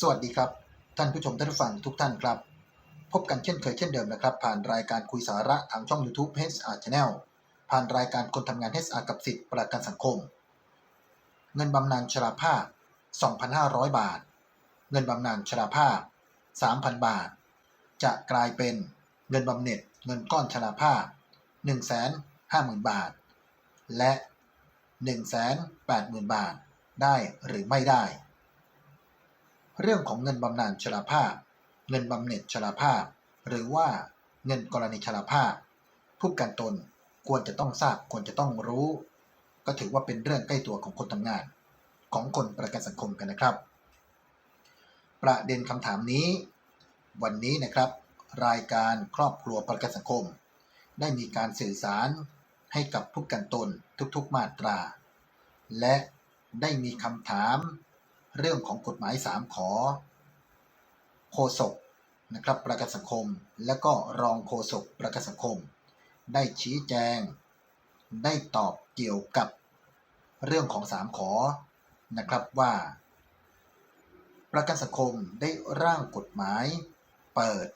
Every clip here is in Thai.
สวัสดีครับ ท่านผู้ชมท่านผู้ฟังทุกท่านครับ พบกันเช่นเคยเช่นเดิมนะครับ ผ่านรายการคุยสาระทางช่อง YouTube HR Channel ผ่านรายการคนทำงาน HR กับสิทธิ์ประกันสังคม เงินบำนาญชราภาพ 2,500 บาท เงินบำนาญชราภาพ 3,000 บาท จะกลายเป็นเงินบำเหน็จเงินก้อนชราภาพ 150,000 บาท และ 180,000 บาท ได้หรือไม่ได้ เรื่องของเงินบำนาญชราภาพ เงินบำเหน็จชราภาพ หรือว่าเงินกรณีชราภาพ ผู้กันตนควรจะต้องทราบควรจะต้องรู้ ก็ถือว่าเป็นเรื่องใกล้ตัวของคนทำงาน ของคนประกันสังคมกันนะครับ ประเด็นคำถามนี้ วันนี้นะครับ รายการครอบครัวประกันสังคม ได้มีการสื่อสารให้กับผู้กันตนทุกๆมาตรา และได้มีคำถาม เรื่องของกฎหมาย3ขอโฆษกนะครับประกันสังคม และก็รองโฆษกประกันสังคม ได้ชี้แจง ได้ตอบเกี่ยวกับเรื่องของ3ขอนะครับว่า ประกันสังคมได้ร่างกฎหมาย เปิด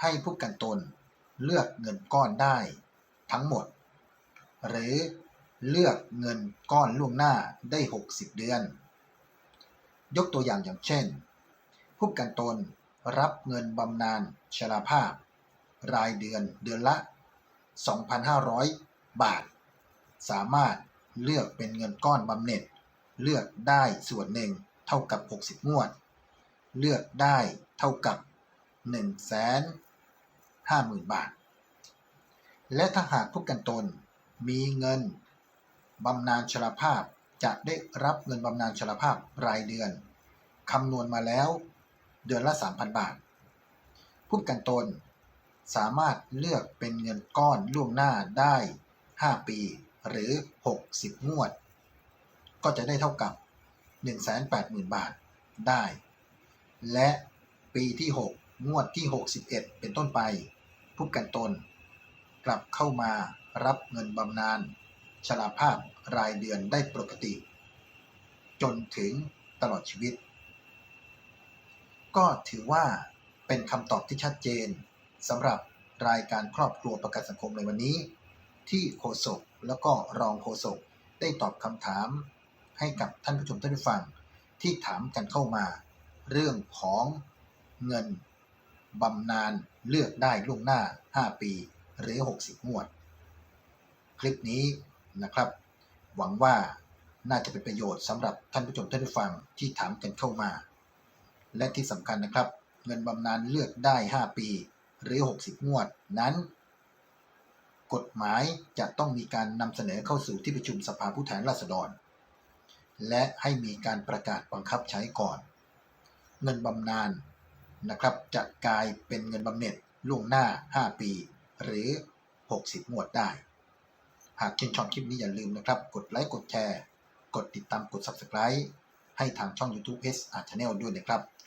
ให้ผู้กันตน เลือกเงินก้อนได้ทั้งหมด หรือเลือกเงินก้อนล่วงหน้าได้ 60 เดือน ยกตัวอย่างอย่างเช่น ผู้ประกันตนรับเงินบำนาญชราภาพ รายเดือนเดือนละ 2,500 บาท สามารถเลือกเป็นเงินก้อนบำเหน็จ เลือกได้ส่วนหนึ่งเท่ากับ 60 งวด เลือกได้เท่ากับ 1 5 0 0 0 0 บาท และถ้าหากผู้ประกันตนมีเงินบำนาญชราภาพจะได้รับเงินบำนาญชราภาพรายเดือน คำนวณมาแล้ว เดือนละ 3,000 บาทผู้กันตน สามารถเลือกเป็นเงินก้อนล่วงหน้าได้ 5 ปี หรือ 60 งวด ก็จะได้เท่ากับ 180,000 บาทได้ และปีที่ 6 งวดที่ 61 เป็นต้นไปผู้กันตน กลับเข้ามารับเงินบำนาญชราภาพรายเดือนได้ปกติ จนถึงตลอดชีวิต ก็ถือว่าเป็นคำตอบที่ชัดเจนสำหรับรายการครอบครัวประกันสังคมในวันนี้ ที่โฆษกแล้วก็รองโฆษกได้ตอบคำถาม ให้กับท่านผู้ชมท่านผู้ฟังที่ถามกันเข้ามา เรื่องของเงินบำนาญเลือกได้ล่วงหน้า 5 ปี หรือ 60 งวด คลิปนี้นะครับ หวังว่าน่าจะเป็นประโยชน์สำหรับท่านผู้ชมท่านผู้ฟังที่ถามกันเข้ามา และที่สำคัญนะครับ เงินบำนาญเลือกได้ 5 ปี หรือ 60 งวดนั้น กฎหมายจะต้องมีการนำเสนอเข้าสู่ที่ประชุมสภาผู้แทนราษฎร และให้มีการประกาศบังคับใช้ก่อน เงินบำนาญนะครับจะกลายเป็นเงินบำเหน็จล่วงหน้า 5 ปี หรือ 60 งวดได้ หากชื่นชอบคลิปนี้อย่าลืมนะครับ กดไลค์กดแชร์ กดติดตามกด Subscribe ให้ทางช่อง YouTube HR Channel ด้วยนะครับ